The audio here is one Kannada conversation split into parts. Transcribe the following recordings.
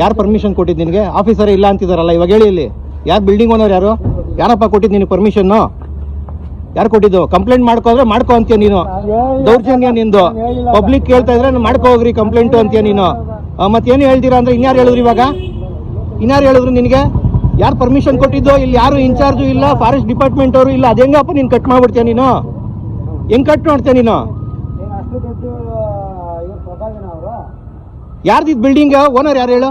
ಯಾರು ಪರ್ಮಿಷನ್ ಕೊಟ್ಟಿದ್ದು ನಿನಗೆ? ಆಫೀಸರ್ ಇಲ್ಲ ಅಂತಿದಾರಲ್ಲ ಇವಾಗ ಹೇಳಿ ಇಲ್ಲಿ. ಯಾರ್ ಬಿಲ್ಡಿಂಗ್ ಓನರ್ ಯಾರು? ಯಾರಪ್ಪ ಕೊಟ್ಟಿದ್ದು ನಿನಗೆ ಪರ್ಮಿಷನ್ನು ಯಾರು ಕೊಟ್ಟಿದ್ದು? ಕಂಪ್ಲೇಂಟ್ ಮಾಡ್ಕೋದ್ರೆ ಮಾಡ್ಕೋ ಅಂತೀಯ ನೀನು. ದೌರ್ಜನ್ಯ ನಿಂದು. ಪಬ್ಲಿಕ್ ಕೇಳ್ತಾ ಇದ್ರೆ ಮಾಡ್ಕೋ ಹೋಗ್ರಿ ಕಂಪ್ಲೇಂಟ್ ಅಂತೀಯ ನೀನು. ಮತ್ತೆ ಮತ್ತೇನು ಹೇಳ್ತೀರಾ ಅಂದ್ರೆ ಇನ್ಯಾರು ಹೇಳಿದ್ರು ಇವಾಗ? ಇನ್ಯಾರು ಹೇಳಿದ್ರು ನಿನಗೆ? ಯಾರು ಪರ್ಮಿಷನ್ ಕೊಟ್ಟಿದ್ದು? ಇಲ್ಲಿ ಯಾರು ಇನ್ಚಾರ್ಜು ಇಲ್ಲ ಫಾರೆಸ್ಟ್ ಡಿಪಾರ್ಟ್ಮೆಂಟ್ ಅವರು ಇಲ್ಲ. ಅದೇಂಗಪ್ಪ ನೀನು ಕಟ್ ಮಾಡ್ಬಿಡ್ತೀಯ ನೀನು? ಹೆಂಗ್ ಕಟ್ ಮಾಡ್ತೀಯ ನೀನು ಅಷ್ಟು ದೊಡ್ಡ ಇವ್ರು ಪ್ರಭಾವಿನ ಅವರು ಯಾರ್ದಿದ್ ಬಿಲ್ಡಿಂಗ್ ಓನರ್ ಯಾರು ಹೇಳು?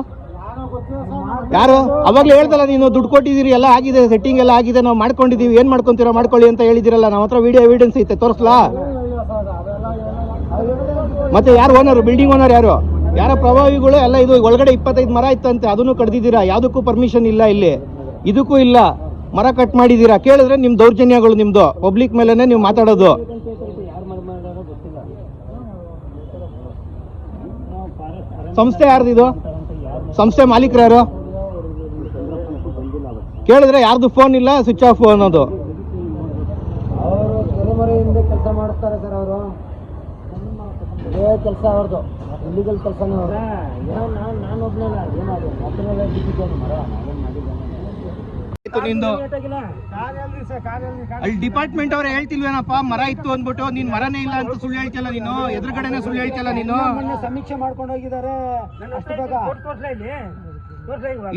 ಯಾರು? ಅವಾಗಲೇ ಹೇಳ್ದಲ್ಲ ನೀನು ದುಡ್ಡು ಕೊಟ್ಟಿದ್ದೀರಿ, ಎಲ್ಲ ಆಗಿದೆ ಸೆಟ್ಟಿಂಗ್ ಎಲ್ಲ ಆಗಿದೆ, ನಾವು ಮಾಡ್ಕೊಂಡಿದ್ದೀವಿ, ಏನು ಮಾಡ್ಕೊಂತೀರಾ ಮಾಡ್ಕೊಳ್ಳಿ ಅಂತ ಹೇಳಿದಿರಲ್ಲ ನಮ್ಮ ಹತ್ರ ವಿಡಿಯೋ ಎವಿಡೆನ್ಸ್ ಐತೆ, ತೋರಿಸ್ಲಾ? ಮತ್ತೆ ಯಾರು ಓನರ್ ಬಿಲ್ಡಿಂಗ್ ಓನರ್ ಯಾರು? ಯಾರ ಪ್ರಭಾವಿಗಳು? ಎಲ್ಲ ಇದು ಒಳಗಡೆ ಇಪ್ಪತ್ತೈದು ಮರ ಇತ್ತಂತೆ, ಅದನ್ನು ಕಡ್ದಿದ್ದೀರಾ? ಯಾವುದಕ್ಕೂ ಪರ್ಮಿಷನ್ ಇಲ್ಲ ಇಲ್ಲಿ. ಇದಕ್ಕೂ ಇಲ್ಲ. ಮರ ಕಟ್ ಮಾಡಿದ್ದೀರಾ? ಕೇಳಿದ್ರೆ ನಿಮ್ಮ ದೌರ್ಜನ್ಯಗಳು ನಿಮ್ಮದು ಪಬ್ಲಿಕ್ ಮೇಲೇ ನೀವು ಮಾತಾಡೋದು ಯಾರು ಮಾಡ್ಮಾಡಾರೋ ಗೊತ್ತಿಲ್ಲ ಸಂಸ್ಥೆ ಇದು? ಸಂಸ್ಥೆ ಮಾಲೀಕರು ಯಾರು? ಕೇಳಿದ್ರೆ ಯಾರ್ದು ಫೋನ್ ಇಲ್ಲ ಸ್ವಿಚ್ ಆಫ್ ಅನ್ನೋದು. ಕೆಲಸ ಮಾಡ್ತಾರೆ ಸರ್ ಅವರು. ಕೆಲಸ ಅವ್ರದ್ದು ಇಲ್ಲಿಗಲ್ ಕೆಲಸನೇ ಅವರು. ನಾನು ನಾನು ಒಬ್ಬನೇ ಮರ. ನಾನೇನು ಮಾಡಿದ್ದೇನೆ? ನಿಂದು. ಅಲ್ಲಿ ಡಿಪಾರ್ಟ್ಮೆಂಟ್ ಅವ್ರು ಹೇಳ್ತಿಲ್ವೇನಪ್ಪ? ಮರ ಇತ್ತು ಅಂದ್ಬಿಟ್ಟು ನೀನ್ ಮರನೇ ಇಲ್ಲ ಅಂತ ಸುಳ್ಳು ಹೇಳ್ತಿಲ್ಲ ನೀನು? ಎದುರುಗಡೆನೆ ಸುಳ್ಳು ಹೇಳ್ತಿಲ್ಲ ನೀನು? ಸಮೀಕ್ಷೆ ಮಾಡ್ಕೊಂಡು ಹೋಗಿದ್ದಾರೆ.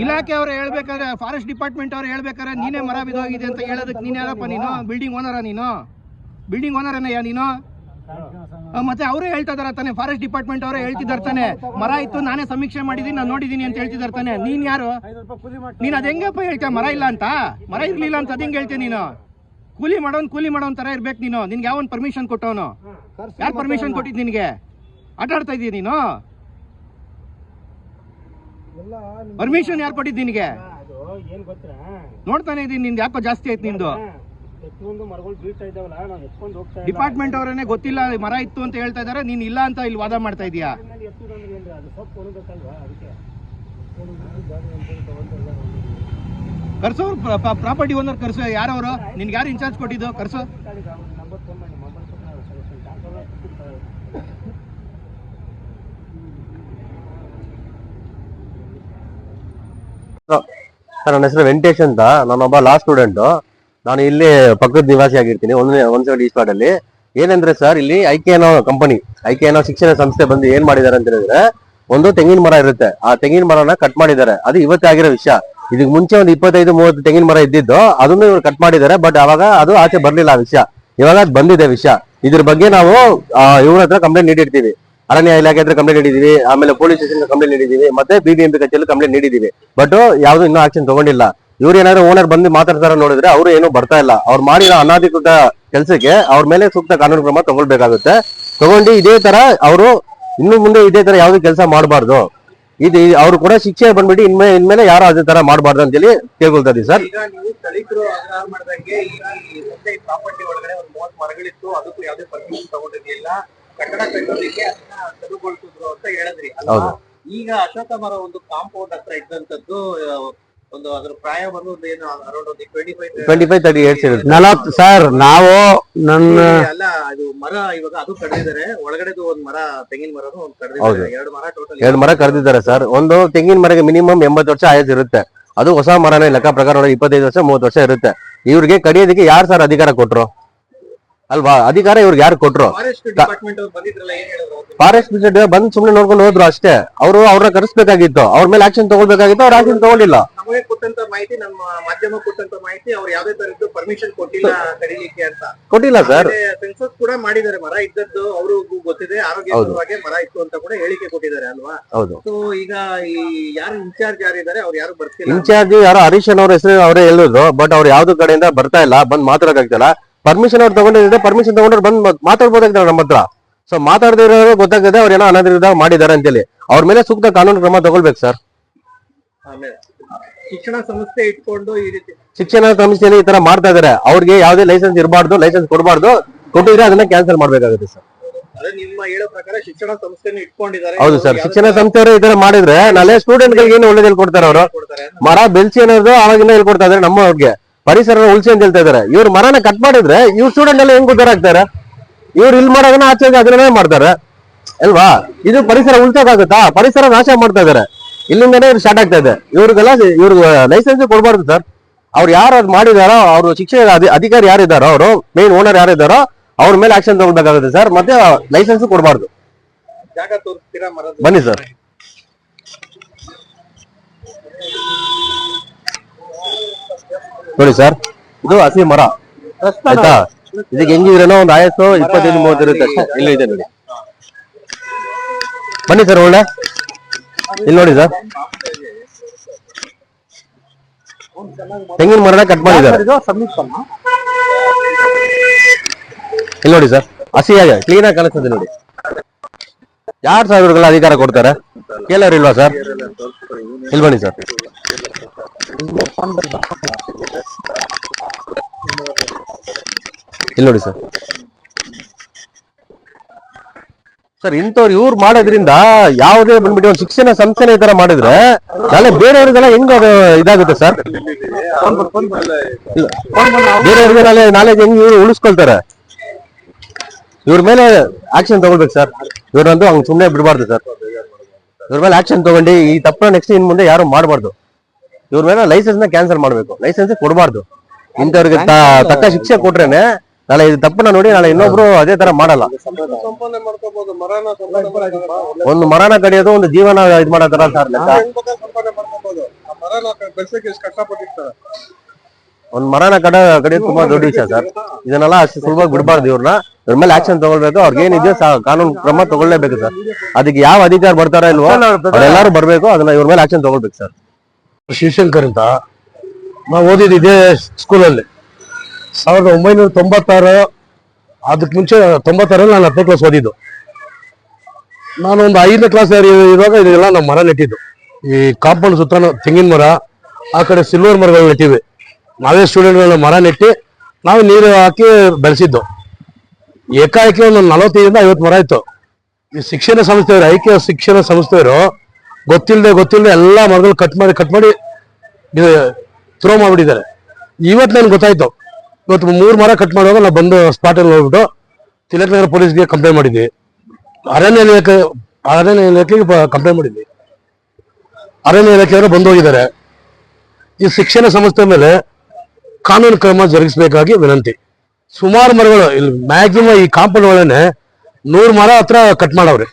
ಇಲಾಖೆ ಅವ್ರು ಹೇಳ್ಬೇಕಾದ್ರೆ ಫಾರೆಸ್ಟ್ ಡಿಪಾರ್ಟ್ಮೆಂಟ್ ಅವ್ರು ಹೇಳ್ಬೇಕಾದ್ರೆ ನೀನೇ ಮರ ಬಿದೋಗಿದೆ ಅಂತ ಹೇಳೋದಕ್ಕೆ ನೀನ್ ಯಾರಪ್ಪ ನೀನು? ಬಿಲ್ಡಿಂಗ್ ಓನರ ನೀನು? ಬಿಲ್ಡಿಂಗ್ ಓನರ್ ಓನರನೇಯ ನೀನು? ಮತ್ತೆ ಅವರೇ ಹೇಳ್ತಾ ಇದಾರೆ ತಾನೆ ಫಾರೆಸ್ಟ್ ಡಿಪಾರ್ಟ್ಮೆಂಟ್ ಅವರೇ ಹೇಳ್ತಿದ್ದಾರೆ ತಾನೆ. ಮರ ಇತ್ತು, ನಾನೇ ಸಮೀಕ್ಷೆ ಮಾಡಿದೀನಿ ನಾನು ನೋಡಿದೀನಿ ಅಂತ ಹೇಳ್ತಿದ್ದಾರೆ ತಾನೆ. ನೀನ್ ಯಾರು? ನೀನ್ ಅದ್ ಹೆಂಗಪ್ಪ ಹೇಳ್ತೀಯ? ಮರ ಇಲ್ಲ ಅಂತ? ಮರ ಇರ್ಲಿಲ್ಲ ಅಂತ ಅದ್ ಹೆಂಗ್ ನೀನು? ಕೂಲಿ ಮಾಡೋನ್ ಕೂಲಿ ಮಾಡೋನ್ ತರ ಇರ್ಬೇಕು ನೀನು. ನಿನ್ಗೆ ಯಾವನ್ ಪರ್ಮಿಷನ್ ಕೊಟ್ಟವನು? ಯಾರು ಪರ್ಮಿಷನ್ ಕೊಟ್ಟಿದ್ ನಿನ್ಗೆ? ಆಟ ಆಡ್ತಾ ಇದೀಯ ನೀನು? ಪರ್ಮಿಷನ್ ಯಾರು ಕೊಟ್ಟಿದ್ ನಿನ್ಗೆ? ನೋಡ್ತಾನೆ ಇದೀನಿ, ನಿಂದು ಯಾಕೋ ಜಾಸ್ತಿ ಆಯ್ತು ನಿಂದು. ಎಷ್ಟೊಂದು ಮರಗಳು ಬೀಳ್ತಾ ಇದ್ದಾವಲ್ಲ ನಾವು ಎತ್ಕೊಂಡು ಹೋಗ್ತಾ ಇಲ್ಲ. ಡಿಪಾರ್ಟ್ಮೆಂಟ್ ಅವರೇನೆ ಗೊತ್ತಿಲ್ಲ ಮರ ಇತ್ತು ಅಂತ ಹೇಳ್ತಾ ಇದಾರೆ ನೀನ್ ಇಲ್ಲ ಅಂತ ಇಲ್ಲಿ ವಾದ ಮಾಡ್ತಾ ಇದೀಯಾ? ಕರ್ಸು ಎತ್ತುದಂದ್ರೆ ಏನ್ರಿ ಅದು ಸೊಪ್ಪು ಕೊಡಬೇಕಲ್ವಾ ಅದಕ್ಕೆ? ಕರ್ಸೋ ಪ್ರಾಪರ್ಟಿ ಓನರ್ ಕರ್ಸು. ಯಾರವರು? ನಿನ್ಗೆ ಯಾರು ಇನ್ಚಾರ್ಜ್ ಕೊಟ್ಟಿದ್ದು? ಕರ್ಸು. ನಂಬರ್ ಫೋನ್ ಮಾಡಿ ಮೊಬೈಲ್ ಸರ್ ನನ್ನ ಹೆಸರು ವೆಂಕಟೇಶ್ ಅಂತ. ನಾನೊಬ್ಬ ಲಾ ಸ್ಟೂಡೆಂಟ್ ನಾನು ಇಲ್ಲಿ ಪಕ್ಕದ ನಿವಾಸಿ ಆಗಿರ್ತೀನಿ. ಒಂದನೇ ಒಂದ್ ಸೈಡ್ ಈ ಸ್ಪಾಟ್ ಅಲ್ಲಿ. ಏನಂದ್ರೆ ಸರ್ ಇಲ್ಲಿ ಐಕೆ ಕಂಪನಿ ಐಕೆ ಶಿಕ್ಷಣ ಸಂಸ್ಥೆ ಬಂದು ಏನ್ ಮಾಡಿದ್ದಾರೆ ಅಂತ ಹೇಳಿದ್ರೆ, ಒಂದು ತೆಂಗಿನ ಮರ ಇರುತ್ತೆ. ಆ ತೆಂಗಿನ ಮರನ ಕಟ್ ಮಾಡಿದ್ದಾರೆ. ಅದು ಇವತ್ತೇ ಆಗಿರೋ ವಿಷಯ. ಇದಕ್ಕೆ ಮುಂಚೆ ಒಂದು ಇಪ್ಪತ್ತೈದು, ಮೂವತ್ತು ತೆಂಗಿನ ಮರ ಇದ್ದಿದ್ದು, ಅದನ್ನು ಇವ್ರು ಕಟ್ ಮಾಡಿದ್ದಾರೆ ಬಟ್ ಅವಾಗ ಅದು ಆಚೆ ಬರ್ಲಿಲ್ಲ ಆ ವಿಷಯ. ಇವಾಗ ಅದು ಬಂದಿದೆ ವಿಷಯ. ಇದ್ರ ಬಗ್ಗೆ ನಾವು ಇವ್ರ ಹತ್ರ ಕಂಪ್ಲೇಂಟ್ ನೀಡಿರ್ತೀವಿ. ಅರಣ್ಯ ಇಲಾಖೆ ಹತ್ರ ಕಂಪ್ಲೇಂಟ್ ನೀಡಿದೀವಿ. ಆಮೇಲೆ ಪೊಲೀಸ್ ಸ್ಟೇಷನ್ ಕಂಪ್ಲೇಂಟ್ ನೀಡಿದೀವಿ. ಮತ್ತೆ ಬಿಬಿಎಂಪಿ ಕಚೇರಿ ಕಂಪ್ಲೇಂಟ್ ನೀಡಿದೀವಿ. ಬಟ್ ಯಾವ್ದು ಇನ್ನೂ ಆಕ್ಷನ್ ತಗೊಂಡಿಲ್ಲ. ಇವ್ರು ಏನಾದ್ರು ಓನರ್ ಬಂದು ಮಾತಾಡ್ತಾರ ನೋಡಿದ್ರೆ ಅವರು ಏನು ಬರ್ತಾ ಇಲ್ಲ. ಅವ್ರು ಮಾಡಿರೋ ಅನಾಧಿಕೃತ ಕೆಲಸಕ್ಕೆ ಅವ್ರ ಮೇಲೆ ಸೂಕ್ತ ಕಾನೂನು ಕ್ರಮ ತಗೊಳ್ಬೇಕಾಗುತ್ತೆ. ತಗೊಂಡು ಇದೇ ತರ ಅವರು ಇನ್ನು ಮುಂದೆ ಇದೇ ತರ ಯಾವ್ದು ಕೆಲಸ ಮಾಡಬಾರ್ದು. ಇದು ಅವ್ರು ಕೂಡ ಶಿಕ್ಷೆ ಬಂದ್ಬಿಟ್ಟು ಇನ್ಮೇಲೆ ಇನ್ಮೇಲೆ ಯಾರು ಅದೇ ತರ ಮಾಡಬಾರ್ದು ಅಂತೇಳಿ ಕೇಳ್ಕೊಳ್ತಾ ಇದೀವಿ ಸರ್. ಈಗ ಅಶೋಕ ಮರ ಒಂದು ಕಾಂಪೌಂಡ್ ಹತ್ರ ಇದ್ದಂತದ್ದು ಒಂದು ಅದ್ರ ಪ್ರಾಯ ಬಂದು ಒಂದು ಏನು ಅರೌಂಡ್ ಒಂದು twenty five twenty five thirty eights ಇರುತ್ತೆ. ನಲವತ್ತು ಸರ್ ನಾವು ನನ್ನ ಅಲ್ಲ ಅದು ಮರ ಇವಾಗ ಅದು ಕಡ್ದಿದ್ದಾರೆ. ಒಳಗಡೆದು ಒಂದ್ ಮರ ತೆಂಗಿನ ಮರನು ಒಂದು. ಕಡ್ದಿದ್ದಾರೆ. ಎರಡು ಮರ ಟೋಟಲ್ ಎರಡು ಮರ ಕರೆದಿದ್ದಾರೆ ಸರ್ ಒಂದು ತೆಂಗಿನ ಮರಗೆ ಮಿನಿಮಮ್ ಎಂಬತ್ತು ವರ್ಷ ಆಯಸ್ ಇರುತ್ತೆ. ಅದು ಹೊಸ ಮರನೇ ಲೆಕ್ಕ ಪ್ರಕಾರ ಇಪ್ಪತ್ತೈದು ವರ್ಷ ಮೂವತ್ತು ವರ್ಷ ಇರುತ್ತೆ. ಇವ್ರಿಗೆ ಕಡಿಯೋದಕ್ಕೆ ಯಾರು ಸರ್ ಅಧಿಕಾರ ಕೊಟ್ರು? ಅಲ್ವಾ? ಅಧಿಕಾರ ಇವ್ರಿಗೆ ಯಾರು ಕೊಟ್ರು? ಫಾರೆಸ್ಟ್ ಡಿಪಾರ್ಟ್ಮೆಂಟ್ ಬಂದು ಸುಮ್ನೆ ನೋಡ್ಕೊಂಡು ಹೋದ್ರು ಅಷ್ಟೇ. ಅವರು ಅವ್ರನ್ನ ಕರೆಸ್ಬೇಕಾಗಿತ್ತು. ಅವ್ರ ಮೇಲೆ ಆಕ್ಷನ್ ತಗೊಳ್ಬೇಕಾಗಿತ್ತು ಅವ್ರ ಆಕ್ಷನ್ ತಗೊಂಡಿಲ್ಲ ನಮಗೆ ಕೊಟ್ಟಂತ ಮಾಹಿತಿ ನಮ್ಮ ಮಾಧ್ಯಮ ಕೊಟ್ಟಂತ ಮಾಹಿತಿ ಅವ್ರು ಯಾವ್ದೇ ತರದ್ದು ಪರ್ಮಿಷನ್ ಕೊಟ್ಟಿಲ್ಲ ಕಡಿಲಿಕ್ಕೆ ಅಂತ. ಕೊಟ್ಟಿಲ್ಲ ಸರ್. ಸೆನ್ಸಸ್ ಕೂಡ ಮಾಡಿದ್ದಾರೆ ಮರ ಇದ್ದದ್ದು ಅವ್ರಿಗೂ ಗೊತ್ತಿದೆ ಆರೋಗ್ಯ ಹೌದು. ಸಲುವಾಗಿ ಮರ ಇತ್ತು ಅಂತ ಕೂಡ ಹೇಳಿಕೆ ಕೊಟ್ಟಿದ್ದಾರೆ ಅಲ್ವಾ? ಹೌದು. ಸೊ ಈಗ ಈ ಯಾರು ಇನ್ಚಾರ್ಜ್ ಯಾರಿದ್ದಾರೆ ಅವ್ರು ಯಾರು ಬರ್ತಿಲ್ಲ? ಇನ್ಚಾರ್ಜ್ ಯಾರು ಹರೀಶನ್ ಅವ್ರ ಹೆಸರು ಅವರೇ ಹೇಳಿದ್ರು ಬಟ್ ಅವ್ರು ಯಾವ್ದು ಕಡೆಯಿಂದ ಬರ್ತಾ ಇಲ್ಲ ಬಂದ್ ಮಾತಾಡೋಕಾಗ್ತಿಲ್ಲ. ಪರ್ಮಿಷನ್ ಅವ್ರು ತಗೊಂಡಿದ್ರೆ ಪರ್ಮಿಷನ್ ತಗೊಂಡ್ರೆ ಬಂದ್ ಮಾತಾಡ್ಬೋದಾಗ್ತಾರೆ ನಮ್ಮ ಹತ್ರ. ಸೊ ಮಾತಾಡದಿರೋ ಗೊತ್ತಾಗ್ತದೆ ಅವ್ರು ಏನೋ ಅನಧಿಕೃತ ಮಾಡಿದ್ದಾರೆ ಅಂತೇಳಿ. ಅವ್ರ ಮೇಲೆ ಸೂಕ್ತ ಕಾನೂನು ಕ್ರಮ ತಗೊಳ್ಬೇಕು ಸರ್. ಆಮೇಲೆ. ಶಿಕ್ಷಣ ಸಂಸ್ಥೆ ಇಟ್ಕೊಂಡು ಈ ರೀತಿ ಶಿಕ್ಷಣ ಸಂಸ್ಥೆಯಲ್ಲಿ ಈ ತರ ಮಾಡ್ತಾ ಇದಾರೆ. ಅವ್ರಿಗೆ ಯಾವ್ದೇ ಲೈಸೆನ್ಸ್ ಇರಬಾರ್ದು ಲೈಸೆನ್ಸ್ ಕೊಡಬಾರ್ದು. ಕೊಟ್ಟಿದ್ರೆ ಅದನ್ನ ಕ್ಯಾನ್ಸಲ್ ಮಾಡ್ಬೇಕಾಗುತ್ತೆ ಸರ್. ಅದೇ ನಿಮ್ಮ ಹೇಳೋ ಪ್ರಕಾರ ಶಿಕ್ಷಣ ಸಂಸ್ಥೆನ ಇಟ್ಕೊಂಡಿದ್ದಾರೆ. ಹೌದು ಸರ್. ಶಿಕ್ಷಣ ಸಂಸ್ಥೆಯವರು ಈ ತರ ಮಾಡಿದ್ರೆ ನಾಳೆ ಸ್ಟೂಡೆಂಟ್ ಗಳಿಗೆ ಏನು ಒಳ್ಳೇದು ಹೇಳ್ಕೊಡ್ತಾರೆ ಅವರು. ಕೊಡ್ತಾರೆ ಅಂತ. ಮರ ಬೆಳೆಸಿ ಅನ್ನೋದು ಅವಾಗಿಂದ ಹೇಳ್ಕೊಡ್ತಾ ಇದಾರೆ ನಮ್ಮ ಅವ್ರಿಗೆ. ಪರಿಸರ ಉಳಿಸಿ ಅಂತ ಹೇಳ್ತಾ ಇದಾರೆ. ಇವ್ರು ಮರನ ಕಟ್ ಮಾಡಿದ್ರೆ ಇವ್ರ ಸ್ಟೂಡೆಂಟ್ ಎಲ್ಲ ಹೆಂಗ್ ಉದ್ದಾರ ಆಗ್ತಾರೆ? ಇವ್ರು ಇಲ್ಲಿ ಮಾಡೋದನ್ನ ಆಚೆ ಅದನ್ನೇ ಮಾಡ್ತಾರೆ. ಅಲ್ವಾ? ಇದು ಪರಿಸರ ಉಳ್ಸೋಕಾಗುತ್ತಾ? ಪರಿಸರ ನಾಶ ಮಾಡ್ತಾ ಇದಾರೆ. ಇಲ್ಲಿಂದನೇ ಸ್ಟಾರ್ಟ್ ಆಗ್ತಾ ಇದೆ. ಇವ್ರಿಗೆಲ್ಲ ಇವ್ರಿಗೆ ಲೈಸೆನ್ಸ್ ಕೊಡಬಾರ್ದು ಸರ್ ಅವ್ರು ಯಾರು ಅದು ಮಾಡಿದಾರೋ, ಅವ್ರು ಶಿಕ್ಷೆ ಅಧಿ- ಅಧಿಕಾರಿ ಯಾರಿದ್ದಾರೋ ಅವರು ಮೇನ್ ಓನರ್ ಯಾರಿದ್ದಾರೋ ಅವ್ರ ಮೇಲೆ ಆಕ್ಷನ್ ತಗೊಳ್ಬೇಕಾಗುತ್ತೆ ಸರ್ ಮತ್ತೆ ಲೈಸೆನ್ಸ್ ಕೊಡಬಾರ್ದು. ಬನ್ನಿ ಸರ್ ನೋಡಿ ಸರ್ ಇದು ಹಸಿ ಮರ. ಆಯ್ತಾ? ಇದಕ್ಕೆ ಹೆಂಗಿದ್ರೇನೋ ಒಂದು ಆಯಸ್ಸು, ಇಪ್ಪತ್ತೈದು ಮೂವತ್ತು ಇರುತ್ತೆ ಇಲ್ಲಿ ಇದೆ ನೋಡಿ. ಬನ್ನಿ ಸರ್ ಒಳ್ಳೆ. ಇಲ್ಲಿ ನೋಡಿ ಸರ್. ತೆಂಗಿನ ಮರನ ಕಟ್ ಮಾಡಿದ್ದಾರೆ. ಇಲ್ಲಿ ನೋಡಿ ಸರ್. ಹಸಿಯಾಗಿ ಕ್ಲೀನ್ ಆಗಿ ಕಾಣಿಸ್ತದೆ ನೋಡಿ. ಯಾರು ಸರ್ ಇವ್ರಿಗೆಲ್ಲ ಅಧಿಕಾರ ಕೊಡ್ತಾರೆ. ಕೇಳೋರು ಇಲ್ವಾ ಸರ್? ಇಲ್ಲಿ ಬನ್ನಿ ಸರ್. ಇಲ್ಲಿ ನೋಡಿ ಸರ್. ಸರ್, ಇಂಥವ್ರು ಇವ್ರು ಮಾಡೋದ್ರಿಂದ ಯಾವುದೇ ಬಂದ್ಬಿಟ್ಟು ಒಂದು ಶಿಕ್ಷಣ ಸಂಸ್ಥೆನ ಈ ತರ ಮಾಡಿದ್ರೆ ನಾಳೆ ಬೇರೆಯವ್ರಿಗೆಲ್ಲ ಹೆಂಗ್ ಇದಾಗುತ್ತೆ ಸರ್. ಬೇರೆಯವ್ರಿಗೆ ನಾಳೆ ನಾಲೆಜ್ ಹೆಂಗ್ ಇವ್ರು ಉಳಿಸ್ಕೊಳ್ತಾರೆ? ಇವ್ರ ಮೇಲೆ ಆಕ್ಷನ್ ತಗೊಳ್ಬೇಕು ಸರ್. ಇವ್ರಂತೂ ಹಂಗ್ ಸುಮ್ಮನೆ ಬಿಡಬಾರ್ದು ಸರ್. ಇವ್ರ ಮೇಲೆ ಆಕ್ಷನ್ ತಗೊಂಡು ಈ ತಪ್ಪು ನೆಕ್ಸ್ಟ್ ಇನ್ ಮುಂದೆ ಯಾರು ಮಾಡಬಾರ್ದು. ಇವ್ರ ಮೇಲೆ ಲೈಸೆನ್ಸ್ನ ಕ್ಯಾನ್ಸಲ್ ಮಾಡ್ಬೇಕು. ಲೈಸೆನ್ಸ್ ಕೊಡಬಾರ್ದು. ಇಂಥವ್ರಿಗೆ ತಕ್ಕ ಶಿಕ್ಷೆ ಕೊಟ್ರೇನೆ ನಾಳೆ ಇದು ತಪ್ಪನ್ನ ನೋಡಿ ನಾಳೆ ಇನ್ನೊಬ್ರು ಅದೇ ತರ ಮಾಡಲ್ಲ. ಒಂದು ಮರನ ಕಡಿಯೋದು ಒಂದು ಜೀವನ ಇದ್ ಮಾಡತ್ತಾರ ತರ ಸರ್ ಒಂದು ಮರನ ಕಡ ಕಡಿಯೋದು ತುಂಬಾ ದೊಡ್ಡ ವಿಷಯ ಸರ್. ಇದನ್ನೆಲ್ಲ ಅಷ್ಟು ಸುಲಭವಾಗಿ ಬಿಡಬಾರ್ದು ಇವ್ರನ್ನ. ಇವ್ರ ಮೇಲೆ ಆಕ್ಷನ್ ತಗೊಳ್ಬೇಕು. ಅವ್ರಿಗೆ ಏನಿದೆಯೋ ಸಾ- ಕಾನೂನು ಕ್ರಮ ತಗೊಳ್ಳೇಬೇಕು ಸರ್. ಅದಕ್ಕೆ ಯಾವ ಅಧಿಕಾರ ಬರ್ತಾರೋ ಇಲ್ವೋ ಎಲ್ಲಾರು ಬರ್ಬೇಕು. ಅದನ್ನ ಇವ್ರ ಮೇಲೆ ಆಕ್ಷನ್ ತಗೊಳ್ಬೇಕು ಸರ್. ಶಿವಶಂಕರ್ ಅಂತ. ನಾವು ಓದಿದ್ದು ಇದೇ ಸ್ಕೂಲಲ್ಲಿ ಸಾವಿರದ ಒಂಬೈನೂರ ತೊಂಬತ್ತಾರು ಅದಕ್ಕೆ ಮುಂಚೆ ತೊಂಬತ್ತಾರಲ್ಲಿ ನಾನು ಹತ್ತನೇ ಕ್ಲಾಸ್ ಓದಿದ್ದು. ನಾನು ಒಂದು ಐದನೇ ಕ್ಲಾಸ್ ಇರುವಾಗ ಇದೆಲ್ಲ ನಮ್ಮ ಮರ ನೆಟ್ಟಿದ್ದು. ಈ ಕಾಂಪೌಂಡ್ ಸುತ್ತ ತೆಂಗಿನ ಮರ, ಆ ಕಡೆ ಸಿಲ್ವರ್ ಮರಗಳು ನೆಟ್ಟಿವಿ. ನಾವೇ ಸ್ಟೂಡೆಂಟ್ಗಳನ್ನ ಮರ ನೆಟ್ಟಿ, ನಾವು ನೀರು ಹಾಕಿ ಬೆಳೆಸಿದ್ದು. ಏಕಾಏಕಿ ಒಂದು ನಲವತ್ತೈದರಿಂದ ಐವತ್ತು ಮರ ಇತ್ತು. ಈ ಶಿಕ್ಷಣ ಸಂಸ್ಥೆಯವರು, ಐಕ್ಯ ಶಿಕ್ಷಣ ಸಂಸ್ಥೆಯವರು ಗೊತ್ತಿಲ್ಲದೆ ಗೊತ್ತಿಲ್ಲದೆ ಎಲ್ಲ ಮರಗಳು ಕಟ್ ಮಾಡಿ ಕಟ್ ಮಾಡಿ ಇದು ಥ್ರೋ ಮಾಡಿಬಿಟ್ಟಿದ್ದಾರೆ. ಇವತ್ತು ನನಗೆ ಗೊತ್ತಾಯ್ತು. ಇವತ್ತು ಮೂರು ಮರ ಕಟ್ ಮಾಡುವಾಗ ನಾವು ಬಂದು ಸ್ಪಾಟಲ್ಲಿ ಹೋಗ್ಬಿಟ್ಟು ತಿಲಕ್ ನಗರ ಪೊಲೀಸ್ಗೆ ಕಂಪ್ಲೇಂಟ್ ಮಾಡಿದ್ವಿ. ಅರಣ್ಯ ಇಲಾಖೆ, ಅರಣ್ಯ ಇಲಾಖೆಗೆ ಕಂಪ್ಲೇಂಟ್ ಮಾಡಿದ್ವಿ. ಅರಣ್ಯ ಇಲಾಖೆಯವರು ಬಂದು ಹೋಗಿದ್ದಾರೆ. ಈ ಶಿಕ್ಷಣ ಸಂಸ್ಥೆ ಮೇಲೆ ಕಾನೂನು ಕ್ರಮ ಜರುಗಿಸಬೇಕಾಗಿ ವಿನಂತಿ. ಸುಮಾರು ಮರಗಳು, ಇಲ್ಲಿ ಮ್ಯಾಕ್ಸಿಮಮ್ ಈ ಕಾಂಪೌಂಡ್ ಒಳನೆ ನೂರು ಮರ ಹತ್ರ ಕಟ್ ಮಾಡವ್ರೆ.